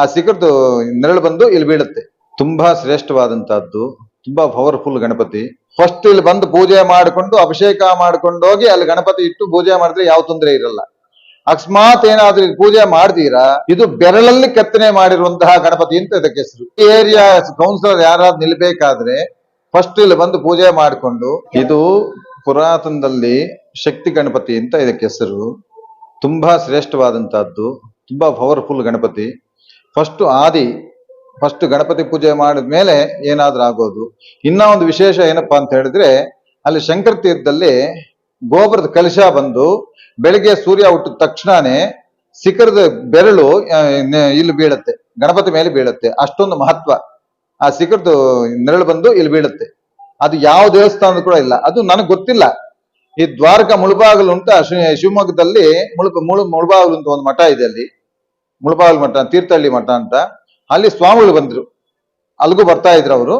ಆ ಶಿಖರದ್ದು ನೆರಳು ಬಂದು ಇಲ್ಲಿ ಬೀಳುತ್ತೆ. ತುಂಬಾ ಶ್ರೇಷ್ಠವಾದಂತಹದ್ದು, ತುಂಬಾ ಪವರ್ಫುಲ್ ಗಣಪತಿ. ಫಸ್ಟ್ ಇಲ್ಲಿ ಬಂದು ಪೂಜೆ ಮಾಡಿಕೊಂಡು, ಅಭಿಷೇಕ ಮಾಡ್ಕೊಂಡು ಹೋಗಿ, ಅಲ್ಲಿ ಗಣಪತಿ ಇಟ್ಟು ಪೂಜೆ ಮಾಡಿದ್ರೆ ಯಾವ ತೊಂದರೆ ಇರಲ್ಲ. ಅಕಸ್ಮಾತ್ ಏನಾದ್ರೂ ಪೂಜೆ ಮಾಡ್ತೀರಾ ಇದು ಬೆರಳಲ್ಲಿ ಕೆತ್ತನೆ ಮಾಡಿರುವಂತಹ ಗಣಪತಿ ಅಂತ ಇದಕ್ಕೆ ಹೆಸರು. ಏರಿಯಾ ಕೌನ್ಸಿಲರ್ ಯಾರಾದ್ರೂ ನಿಲ್ಬೇಕಾದ್ರೆ ಫಸ್ಟ್ ಇಲ್ಲಿ ಬಂದು ಪೂಜೆ ಮಾಡಿಕೊಂಡು, ಇದು ಪುರಾತನದಲ್ಲಿ ಶಕ್ತಿ ಗಣಪತಿ ಅಂತ ಇದಕ್ಕೆ ಹೆಸರು. ತುಂಬಾ ಶ್ರೇಷ್ಠವಾದಂತಹದ್ದು, ತುಂಬಾ ಪವರ್ಫುಲ್ ಗಣಪತಿ. ಫಸ್ಟ್ ಆದಿ, ಫಸ್ಟ್ ಗಣಪತಿ ಪೂಜೆ ಮಾಡಿದ ಮೇಲೆ ಏನಾದ್ರೂ ಆಗೋದು. ಇನ್ನ ಒಂದು ವಿಶೇಷ ಏನಪ್ಪಾ ಅಂತ ಹೇಳಿದ್ರೆ, ಅಲ್ಲಿ ಶಂಕರ ತೀರ್ಥದಲ್ಲಿ ಗೋಬರದ ಕಲಶ ಬಂದು ಬೆಳಿಗ್ಗೆ ಸೂರ್ಯ ಹುಟ್ಟಿದ ತಕ್ಷಣನೇ ಶಿಖರದ ಬೆರಳು ಇಲ್ಲಿ ಬೀಳುತ್ತೆ. ಗಣಪತಿ ಮೇಲೆ ಬೀಳುತ್ತೆ. ಅಷ್ಟೊಂದು ಮಹತ್ವ. ಆ ಶಿಖರದ ನೆರಳು ಬಂದು ಇಲ್ಲಿ ಬೀಳುತ್ತೆ. ಅದು ಯಾವ ದೇವಸ್ಥಾನದ ಕೂಡ ಇಲ್ಲ. ಅದು ನನಗೆ ಗೊತ್ತಿಲ್ಲ. ಈ ದ್ವಾರಕ ಮುಳುಬಾಗಲು ಅಂತ ಶಿವಮೊಗ್ಗದಲ್ಲಿ ಮುಳುಬ ಮುಳು ಮುಳುಬಾಗಲು ಅಂತ ಒಂದು ಮಠ ಇದೆ ಅಲ್ಲಿ. ಮುಳುಬಾಗಿಲು ಮಠ, ತೀರ್ಥಹಳ್ಳಿ ಮಠ ಅಂತ. ಅಲ್ಲಿ ಸ್ವಾಮಿಗಳು ಬಂದ್ರು. ಅಲ್ಲಿಗೂ ಬರ್ತಾ ಇದ್ರು ಅವರು.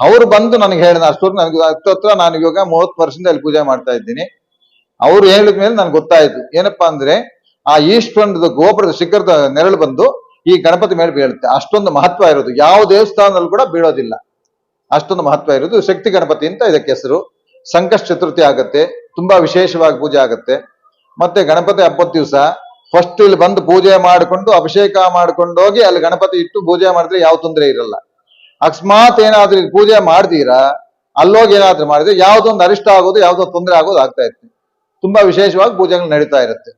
ಅವ್ರು ಬಂದು ನನಗೆ ಹೇಳಿದ ಅಷ್ಟೊತ್ತು ನನಗೆ ಹತ್ತತ್ರ ನಾನು ಇವಾಗ ಮೂವತ್ತು ವರ್ಷದಿಂದ ಅಲ್ಲಿ ಪೂಜೆ ಮಾಡ್ತಾ ಇದ್ದೀನಿ. ಅವ್ರು ಹೇಳಿದ ಮೇಲೆ ನನ್ಗೆ ಗೊತ್ತಾಯ್ತು. ಏನಪ್ಪಾ ಅಂದ್ರೆ, ಆ ಈಶ್ವರನ ಗೋಪುರದ ಶಿಖರದ ನೆರಳು ಬಂದು ಈ ಗಣಪತಿ ಮೇಲೆ ಬೀಳುತ್ತೆ. ಅಷ್ಟೊಂದು ಮಹತ್ವ ಇರೋದು. ಯಾವ ದೇವಸ್ಥಾನದಲ್ಲಿ ಕೂಡ ಬೀಳೋದಿಲ್ಲ. ಅಷ್ಟೊಂದು ಮಹತ್ವ ಇರೋದು. ಶಕ್ತಿ ಗಣಪತಿ ಅಂತ ಇದಕ್ಕೆ ಹೆಸರು. ಸಂಕಷ್ಟ ಚತುರ್ಥಿ ಆಗತ್ತೆ. ತುಂಬಾ ವಿಶೇಷವಾಗಿ ಪೂಜೆ ಆಗತ್ತೆ. ಮತ್ತೆ ಗಣಪತಿ ಹಬ್ಬದ ದಿವಸ ಫಸ್ಟ್ ಇಲ್ಲಿ ಬಂದು ಪೂಜೆ ಮಾಡಿಕೊಂಡು, ಅಭಿಷೇಕ ಮಾಡ್ಕೊಂಡು ಹೋಗಿ ಅಲ್ಲಿ ಗಣಪತಿ ಇಟ್ಟು ಪೂಜೆ ಮಾಡಿದ್ರೆ ಯಾವ ತೊಂದರೆ ಇರಲ್ಲ. ಅಕಸ್ಮಾತ್ ಏನಾದ್ರೂ ಪೂಜೆ ಮಾಡ್ತೀರಾ ಅಲ್ಲೋಗಿ ಏನಾದ್ರೂ ಮಾಡಿದ್ರೆ ಯಾವ್ದೊಂದು ಅರಿಷ್ಟ ಆಗೋದು, ಯಾವ್ದೋ ತೊಂದರೆ ಆಗೋದು ಆಗ್ತಾ ಇರುತ್ತೆ. ತುಂಬಾ ವಿಶೇಷವಾಗಿ ಪೂಜೆಗಳು ನಡೀತಾ ಇರುತ್ತೆ.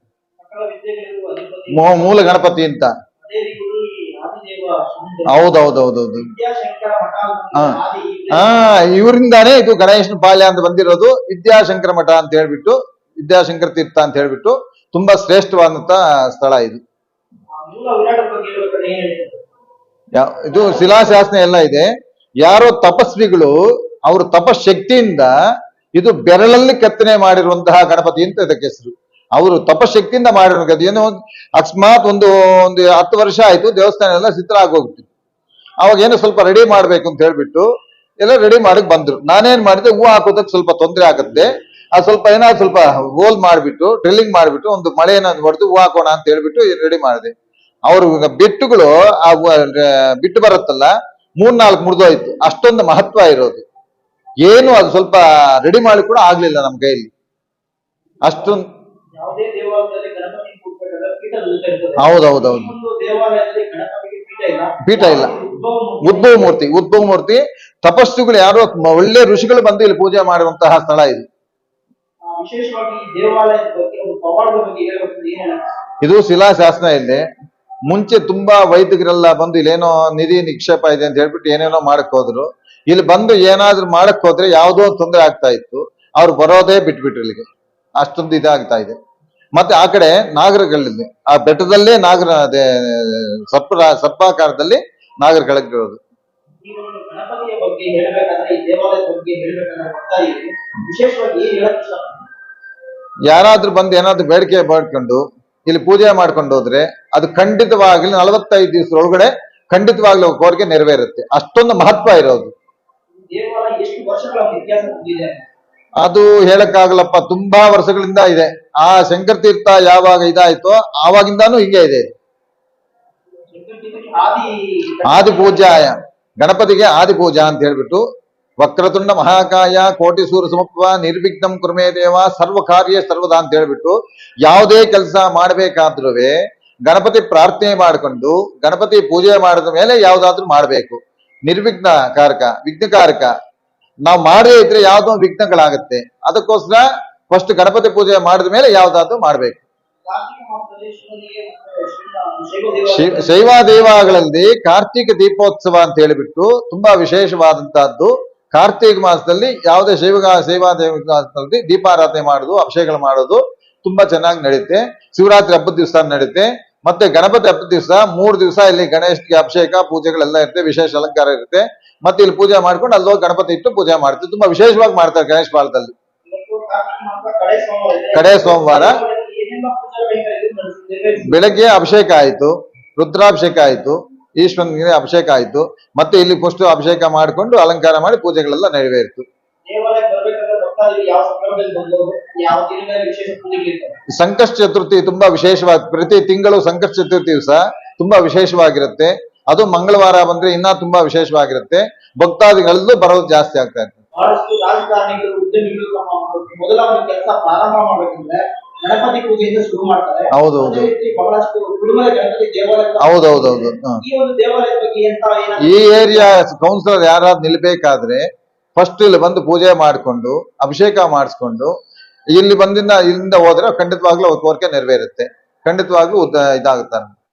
ಮೂಲ ಗಣಪತಿ ಅಂತ. ಹೌದೌದೌದೌದು. ಹಾ. ಆ ಇವರಿಂದಾನೇ ಇದು ಗಣೇಶನ ಪಾಲ್ಯ ಅಂತ ಬಂದಿರೋದು. ವಿದ್ಯಾಶಂಕರ ಮಠ ಅಂತ ಹೇಳ್ಬಿಟ್ಟು, ವಿದ್ಯಾಶಂಕರ ತೀರ್ಥ ಅಂತ ಹೇಳ್ಬಿಟ್ಟು ತುಂಬಾ ಶ್ರೇಷ್ಠವಾದಂತ ಸ್ಥಳ ಇದು. ಇದು ಶಿಲಾಶಾಸನ ಎಲ್ಲ ಇದೆ. ಯಾರೋ ತಪಸ್ವಿಗಳು ಅವ್ರ ತಪಶಕ್ತಿಯಿಂದ ಇದು ಬೆರಳಲ್ಲಿ ಕೆತ್ತನೆ ಮಾಡಿರುವಂತಹ ಗಣಪತಿ ಅಂತ ಇದಕ್ಕೆ ಹೆಸರು. ಅವರು ತಪಶಕ್ತಿಯಿಂದ ಮಾಡಿರೋ ಏನೋ ಅಕಸ್ಮಾತ್ ಒಂದು ಒಂದು ಹತ್ತು ವರ್ಷ ಆಯ್ತು ದೇವಸ್ಥಾನ ಎಲ್ಲ ಚಿತ್ರ ಆಗೋಗ್ತಿತ್ತು ಅವಾಗ ಏನೋ ಸ್ವಲ್ಪ ರೆಡಿ ಮಾಡ್ಬೇಕು ಅಂತ ಹೇಳ್ಬಿಟ್ಟು ಎಲ್ಲ ರೆಡಿ ಮಾಡಕ್ ಬಂದ್ರು. ನಾನೇನ್ ಮಾಡಿದೆ ಹೂ ಹಾಕೋದಕ್ಕೆ ಸ್ವಲ್ಪ ತೊಂದರೆ ಆಗುತ್ತೆ. ಅದು ಸ್ವಲ್ಪ ಏನಾದ್ರು ಸ್ವಲ್ಪ ಹೋಲ್ ಮಾಡಿಬಿಟ್ಟು ಡ್ರಿಲ್ಲಿಂಗ್ ಮಾಡಿಬಿಟ್ಟು ಒಂದು ಮಳೆ ಏನಾದ್ರು ಹೊಡೆದು ಹೂವು ಹಾಕೋಣ ಅಂತ ಹೇಳ್ಬಿಟ್ಟು ರೆಡಿ ಮಾಡಿದೆ. ಅವರು ಬಿಟ್ಟುಗಳು ಆ ಬಿಟ್ಟು ಬರುತ್ತಲ್ಲ ಮೂರ್ ನಾಲ್ಕು ಮುರಿದೋಯ್ತು ಅಷ್ಟೊಂದು ಮಹತ್ವ ಇರೋದು. ಏನು ಅದು ಸ್ವಲ್ಪ ರೆಡಿ ಮಾಡಿ ಕೂಡ ಆಗ್ಲಿಲ್ಲ ನಮ್ಮ ಕೈಯಲ್ಲಿ. ಅಷ್ಟೊಂದು ಹೌದೌದೌದು. ಪೀಠ ಇಲ್ಲ. ಉದ್ಭವ ಮೂರ್ತಿ. ಉದ್ಭವ ಮೂರ್ತಿ ತಪಸ್ಸುಗಳು ಯಾರೋ ಒಳ್ಳೆ ಋಷಿಗಳು ಬಂದು ಇಲ್ಲಿ ಪೂಜೆ ಮಾಡುವಂತಹ ಸ್ಥಳ ಇದು. ಆ, ವಿಶೇಷವಾಗಿ ಈ ದೇವಾಲಯದ ಬಗ್ಗೆ ಒಂದು ಪವಾಡದ ಬಗ್ಗೆ ಹೇಳ್ಬೇಕಂದ್ರೆ ಏನ್ ಇದು ಶಿಲಾಶಾಸನ ಇಲ್ಲಿ. ಮುಂಚೆ ತುಂಬಾ ವೈದಿಕರೆಲ್ಲ ಬಂದು ಇಲ್ಲೇನೋ ನಿಧಿ ನಿಕ್ಷೇಪ ಇದೆ ಅಂತ ಹೇಳ್ಬಿಟ್ಟು ಏನೇನೋ ಮಾಡಕ್ ಹೋದ್ರು. ಇಲ್ಲಿ ಬಂದು ಏನಾದ್ರೂ ಮಾಡಕ್ ಹೋದ್ರೆ ಯಾವುದೋ ಒಂದು ತೊಂದರೆ ಆಗ್ತಾ ಇತ್ತು. ಅವ್ರು ಬರೋದೇ ಬಿಟ್ಬಿಟ್ರು ಇಲ್ಲಿಗೆ. ಅಷ್ಟೊಂದು ಇದಾಗ್ತಾ ಇದೆ. ಮತ್ತೆ ಆ ಕಡೆ ನಾಗರಗಳಲ್ಲಿ ಆ ಬೆಟ್ಟದಲ್ಲೇ ನಾಗರ ಸರ್ಪ ಸರ್ಪಾಕಾರದಲ್ಲಿ ನಾಗರಗಳಿರೋದು ಗಣಪತಿಯ ಬಗ್ಗೆ ಹೇಳ್ಬೇಕಂದ್ರೆ ಈ ದೇವಾಲಯದ ಬಗ್ಗೆ ಹೇಳ್ಬೇಕಂದ್ರೆ ವಿಶೇಷವಾಗಿ ಏನ್ ಹೇಳಕ್ ಯಾರಾದ್ರೂ ಬಂದು ಏನಾದ್ರೂ ಬೇಡಿಕೆ ಮಾಡ್ಕೊಂಡು ಇಲ್ಲಿ ಪೂಜೆ ಮಾಡ್ಕೊಂಡು ಹೋದ್ರೆ ಅದು ಖಂಡಿತವಾಗ್ಲಿ ನಲವತ್ತೈದು ದಿವಸ ಒಳಗಡೆ ಖಂಡಿತವಾಗ್ಲೂ ಕೋರಿಕೆ ನೆರವೇರುತ್ತೆ. ಅಷ್ಟೊಂದು ಮಹತ್ವ ಇರೋದು. ಅದು ಹೇಳಕ್ಕಾಗಲ್ಲಪ್ಪ ತುಂಬಾ ವರ್ಷಗಳಿಂದ ಇದೆ. ಆ ಶಂಕರ ತೀರ್ಥ ಯಾವಾಗ ಇದಾಯ್ತೋ ಆವಾಗಿಂದಾನು ಹಿಂಗೆ ಇದೆ. ಆದಿ ಪೂಜಾ ಪೂಜಾಯ ಗಣಪತಿಗೆ ಆದಿ ಪೂಜಾ ಅಂತ ಹೇಳ್ಬಿಟ್ಟು ವಕ್ರತುಂಡ ಮಹಾಕಾಯ ಕೋಟಿ ಸೂರ್ಯ ಸಮತ್ವ ನಿರ್ವಿಘ್ನಂ ಕುರ್ಮೇ ದೇವ ಸರ್ವ ಕಾರ್ಯ ಸರ್ವದ ಅಂತ ಹೇಳ್ಬಿಟ್ಟು ಯಾವುದೇ ಕೆಲಸ ಮಾಡ್ಬೇಕಾದ್ರೂ ಗಣಪತಿ ಪ್ರಾರ್ಥನೆ ಮಾಡಿಕೊಂಡು, ಗಣಪತಿ ಪೂಜೆ ಮಾಡಿದ ಮೇಲೆ ಯಾವ್ದಾದ್ರು ಮಾಡಬೇಕು. ನಿರ್ವಿಘ್ನ ಕಾರಕ ವಿಘ್ನಕಾರಕ ನಾವು ಮಾಡದೇ ಇದ್ರೆ ಯಾವ್ದೋ ವಿಘ್ನಗಳಾಗತ್ತೆ. ಅದಕ್ಕೋಸ್ಕರ ಫಸ್ಟ್ ಗಣಪತಿ ಪೂಜೆ ಮಾಡಿದ ಮೇಲೆ ಯಾವ್ದಾದ್ರು ಮಾಡ್ಬೇಕು. ಶೈವ ದೇವಾಲಯ ಕಾರ್ತಿಕ ದೀಪೋತ್ಸವ ಅಂತ ಹೇಳಿಬಿಟ್ಟು ತುಂಬಾ ವಿಶೇಷವಾದಂತಹದ್ದು. ಕಾರ್ತಿಕ ಮಾಸದಲ್ಲಿ ಯಾವುದೇ ಶೈವ ಶೈವ ದೇವಸ್ಥಾನದಲ್ಲಿ ದೀಪಾರಾಧನೆ ಮಾಡೋದು, ಅಭಿಷೇಕಗಳು ಮಾಡೋದು ತುಂಬಾ ಚೆನ್ನಾಗಿ ನಡೆಯುತ್ತೆ ಶಿವರಾತ್ರಿ ಹಬ್ಬದ ದಿವಸ ನಡೆಯುತ್ತೆ ಮತ್ತೆ ಗಣಪತಿ ಹಬ್ಬದ ದಿವಸ ಮೂರು ದಿವಸ ಇಲ್ಲಿ ಗಣೇಶ್ಗೆ ಅಭಿಷೇಕ, ಪೂಜೆಗಳೆಲ್ಲ ಇರುತ್ತೆ, ವಿಶೇಷ ಅಲಂಕಾರ ಇರುತ್ತೆ. ಮತ್ತೆ ಇಲ್ಲಿ ಪೂಜೆ ಮಾಡ್ಕೊಂಡು ಅಲ್ಲೋಗಿ ಗಣಪತಿ ಇಟ್ಟು ಪೂಜೆ ಮಾಡ್ತೀವಿ. ತುಂಬಾ ವಿಶೇಷವಾಗಿ ಮಾಡ್ತಾರೆ ಗಣೇಶ ಪಾಲದಲ್ಲಿ ಕಡೆ ಸೋಮವಾರ ಬೆಳಗ್ಗೆ ಅಭಿಷೇಕ ಆಯ್ತು, ರುದ್ರಾಭಿಷೇಕ ಆಯ್ತು. ಈಶ್ವರನಿಗೆ ಅಭಿಷೇಕ ಆಯ್ತು. ಮತ್ತೆ ಇಲ್ಲಿ ಫಸ್ಟ್ ಅಭಿಷೇಕ ಮಾಡಿಕೊಂಡು ಅಲಂಕಾರ ಮಾಡಿ ಪೂಜೆಗಳೆಲ್ಲ ನೆರವೇರಿತು. ಸಂಕಷ್ಟ ಚತುರ್ಥಿ ತುಂಬಾ ವಿಶೇಷವಾಗಿ ಪ್ರತಿ ತಿಂಗಳು ಸಂಕಷ್ಟ ಚತುರ್ಥಿ ದಿವಸ ತುಂಬಾ ವಿಶೇಷವಾಗಿರುತ್ತೆ. ಅದು ಮಂಗಳವಾರ ಬಂದ್ರೆ ಇನ್ನ ತುಂಬಾ ವಿಶೇಷವಾಗಿರುತ್ತೆ. ಭಕ್ತಾದಿಗಳಲ್ಲೂ ಬರೋದು ಜಾಸ್ತಿ ಆಗ್ತಾ ಇರ್ತದೆ. ಗಣಪತಿ ಪೂಜೆಯಿಂದ ಶುರು ಮಾಡ್ತಾರೆ ಹೌದು, ಅದೇ ಹೌದು. ರೀತಿ ಬಹಳಷ್ಟು ಕುಟುಂಬದ ಗಣಪತಿ ದೇವಾಲಯ ಹೌದೌದೌದು ಹ. ಈ ಒಂದು ದೇವಾಲಯದ ಬಗ್ಗೆ ಎಂತ ಈ ಏರಿಯಾ ಕೌನ್ಸಿಲರ್ ಯಾರಾದ್ರೂ ನಿಲ್ಬೇಕಾದ್ರೆ ಫಸ್ಟ್ ಇಲ್ಲಿ ಬಂದು ಪೂಜೆ ಮಾಡಿಕೊಂಡು ಅಭಿಷೇಕ ಮಾಡಿಸ್ಕೊಂಡು ಇಲ್ಲಿ ಬಂದಿಂದ ಇಲ್ಲಿಂದ ಹೋದ್ರೆ ಖಂಡಿತವಾಗ್ಲೂ ಅವ್ರ ಕೋರಿಕೆ ನೆರವೇರುತ್ತೆ ಖಂಡಿತವಾಗ್ಲೂ ಇದಾಗುತ್ತೆ